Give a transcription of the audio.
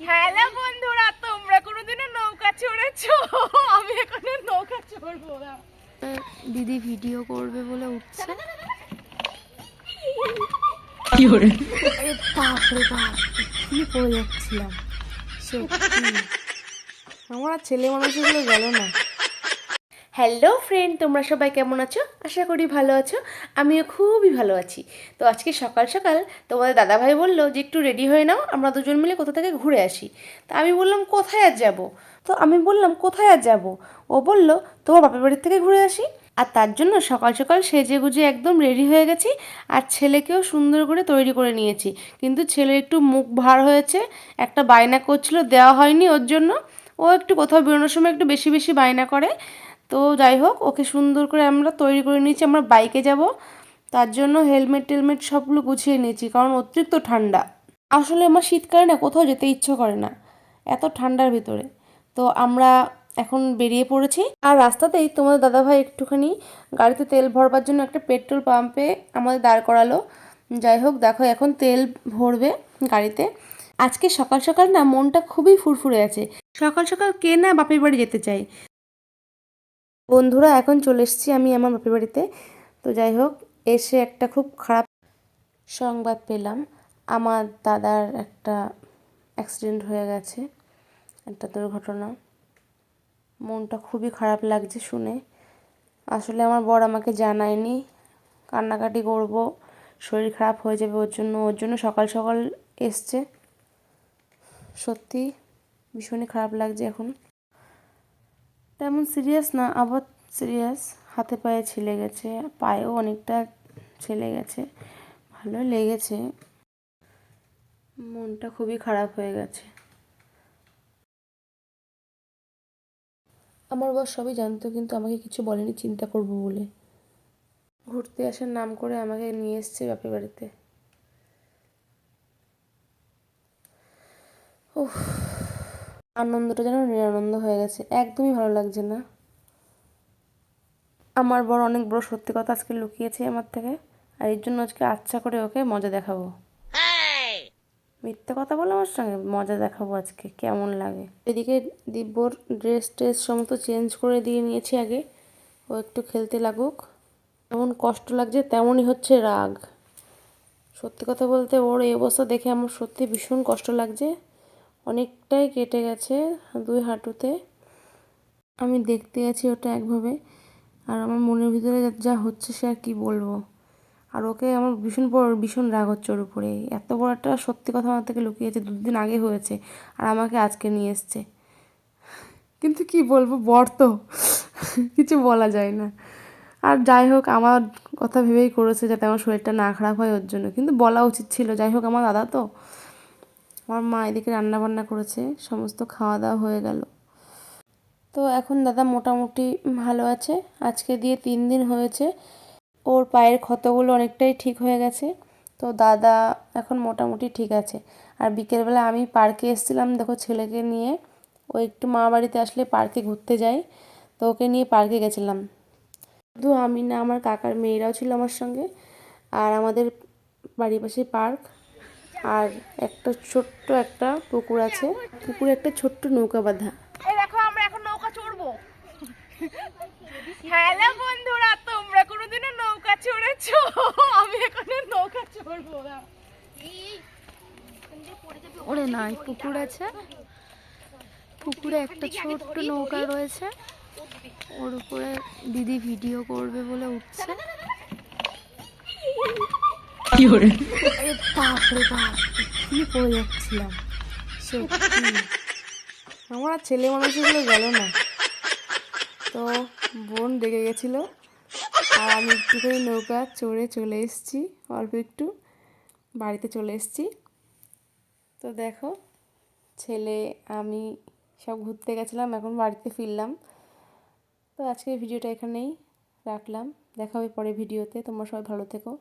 Hello বন্ধুরা তোমরা কোনোদিনও নৌকা চড়েছো? আমি এখানে নৌকা চড়বো না। দিদি ভিডিও করবে বলে উঠছে। আরে বাপরে বাপ কি পড়ে যাচ্ছিলাম? সত্যি। আমার ছেলে মানুষগুলো গেল না। হ্যালো ফ্রেন্ড, তোমরা সবাই কেমন আছো? আশা করি ভালো আছো। আমিও খুবই ভালো আছি। তো আজকে সকাল সকাল তোমাদের দাদাভাই বলল যে, একটু রেডি হয়ে নাও, আমরা দুজন মিলে কোথা থেকে ঘুরে আসি। তা আমি বললাম, কোথায় আর যাব? তো আমি বললাম, কোথায় আর যাব? ও বলল, তোমার বাপের বাড়ির থেকে ঘুরে আসি। আর তার জন্য সকাল সকাল সেজে গুজে একদম রেডি হয়ে গেছি আর ছেলেকেও সুন্দর করে তৈরি করে নিয়েছি। কিন্তু ছেলে একটু মুখ ভার হয়েছে, একটা বায়না করছিল, দেওয়া হয়নি ওর জন্য। ও একটু কোথাও বেরোনোর সময় একটু বেশি বেশি বায়না করে। তো যাই হোক, ওকে সুন্দর করে আমরা তৈরি করে নিয়েছি, আমরা বাইকে যাব। তার জন্য হেলমেট টেলমেট সবগুলো গুছিয়ে নিয়েছি, কারণ অতিরিক্ত ঠান্ডা। আসলে আমার শীতকালে না কোথাও যেতে ইচ্ছে করে না, এত ঠান্ডার ভিতরে। তো আমরা এখন বেরিয়ে পড়েছি। আর রাস্তাতেই তোমাদের দাদাভাই একটুখানি গাড়িতে তেল ভরবার জন্য একটা পেট্রোল পাম্পে আমাদের দাঁড় করালো। যাই হোক, দেখো এখন তেল ভরবে গাড়িতে। আজকে সকাল সকাল না মনটা খুবই ফুরফুরে আছে। সকাল সকাল কে না বাপের বাড়ি যেতে চাই বন্ধুরা, এখন চলে এসেছি আমি আমার বাপের বাড়িতে। তো যাই হোক, এসে একটা খুব খারাপ সংবাদ পেলাম। আমার দাদার একটা অ্যাক্সিডেন্ট হয়ে গেছে, একটা দুর্ঘটনা। মনটা খুবই খারাপ লাগছে শুনে। আসলে আমার বর আমাকে জানায়নি, কান্নাকাটি করব, শরীর খারাপ হয়ে যাবে ওর জন্য ওর জন্য সকাল সকাল এসছে। সত্যি ভীষণই খারাপ লাগছে এখন। তেমন সিরিয়াস না, আবার সিরিয়াস হাতে পায়ে ছিলে গেছে, পায়েও অনেকটা ছিলে গেছে। ভালো লেগেছে। মনটা খুবই খারাপ হয়ে গেছে। আমার বস সবই জানতো, কিন্তু আমাকে কিছু বলেনি, চিন্তা করব বলে। ঘুরতে আসার নাম করে আমাকে নিয়ে এসছে বাপের বাড়িতে। উফ। আনন্দটা যেন নিরানন্দ হয়ে গেছে। একদমই ভালো লাগছে না। আমার বড় অনেক বড় সত্যি কথা আজকে লুকিয়েছে আমার থেকে আর এর জন্য আজকে আচ্ছা করে ওকে মজা দেখাবো। মিথ্যে কথা বলো আমার সঙ্গে মজা দেখাবো আজকে কেমন লাগে? এদিকে দিব্যর ড্রেস ট্রেস সমস্ত চেঞ্জ করে দিয়ে নিয়েছি আগে ও একটু খেলতে লাগুক। যেমন কষ্ট লাগছে তেমনই হচ্ছে রাগ। সত্যি কথা বলতে ওর এই অবস্থা দেখে আমার সত্যি ভীষণ কষ্ট লাগছে। অনেকটাই কেটে গেছে দুই হাঁটুতে। আমি দেখতে আছি ওটা একভাবে। আর আমার মনের ভিতরে যা- যা হচ্ছে সে আর কি বলব? আর ওকে আমার ভীষণ বড়, ভীষণ রাগ হচ্ছে ওর উপরে। এত বড় একটা সত্যি কথা আমার থেকে লুকিয়েছে দুদিন আগে হয়েছে আর আমাকে আজকে নিয়ে এসছে। কিন্তু কি বলব, বর তো কিছু বলা যায় না। আর যাই হোক, আমার কথা ভেবেই করেছে যাতে আমার শরীরটা না খারাপ হয় ওর জন্য। কিন্তু বলা উচিত ছিল। যাই হোক, আমার দাদা তো আমার মা এদিকে রান্না বান্না করেছে, সমস্ত খাওয়া দাওয়া হয়ে গেল। তো এখন দাদা মোটামুটি ভালো আছে। আজকে দিয়ে তিন দিন হয়েছে। ওর পায়ের ক্ষতগুলো অনেকটাই ঠিক হয়ে গেছে। তো দাদা এখন মোটামুটি ঠিক আছে। আর বিকেলবেলা আমি পার্কে এসেছিলাম দেখো ছেলেকে নিয়ে। ও একটু মা বাড়িতে আসলে পার্কে ঘুরতে যায়। তো ওকে নিয়ে পার্কে গেছিলাম। শুধু আমি না, আমার কাকার মেয়েরাও ছিল আমার সঙ্গে। আর আমাদের বাড়ির পাশে পার্ক। আর একটা ছোট্ট একটা পুকুর আছে। পুকুরে একটা ছোট্ট নৌকা বাঁধা। এই দেখো আমরা এখন নৌকা চড়বো। হ্যালো বন্ধুরা তোমরা কোনোদিনও নৌকা চড়েছো? আমি এখানে নৌকা চড়বো না। ওরে নয় পুকুর আছে। পুকুরে একটা ছোট্ট নৌকা রয়েছে। ওর উপরে দিদি ভিডিও করবে বলে উঠছে। বাপরে বাপ, কি পড়ে যাচ্ছিলাম? সত্যি। আমার আর ছেলে মানুষগুলো গেল না। তো বোন রেগে গেছিল। আর আমি একটুখানি নৌকা চড়ে চলে এসেছি, অল্প একটু। বাড়িতে চলে এসেছি। তো দেখো, ছেলে, আমি সব ঘুরতে গেছিলাম, এখন বাড়িতে ফিরলাম। তো আজকের ভিডিওটা এখানেই রাখলাম। দেখা হবে পরে ভিডিওতে। তোমরা সবাই ভালো থেকো।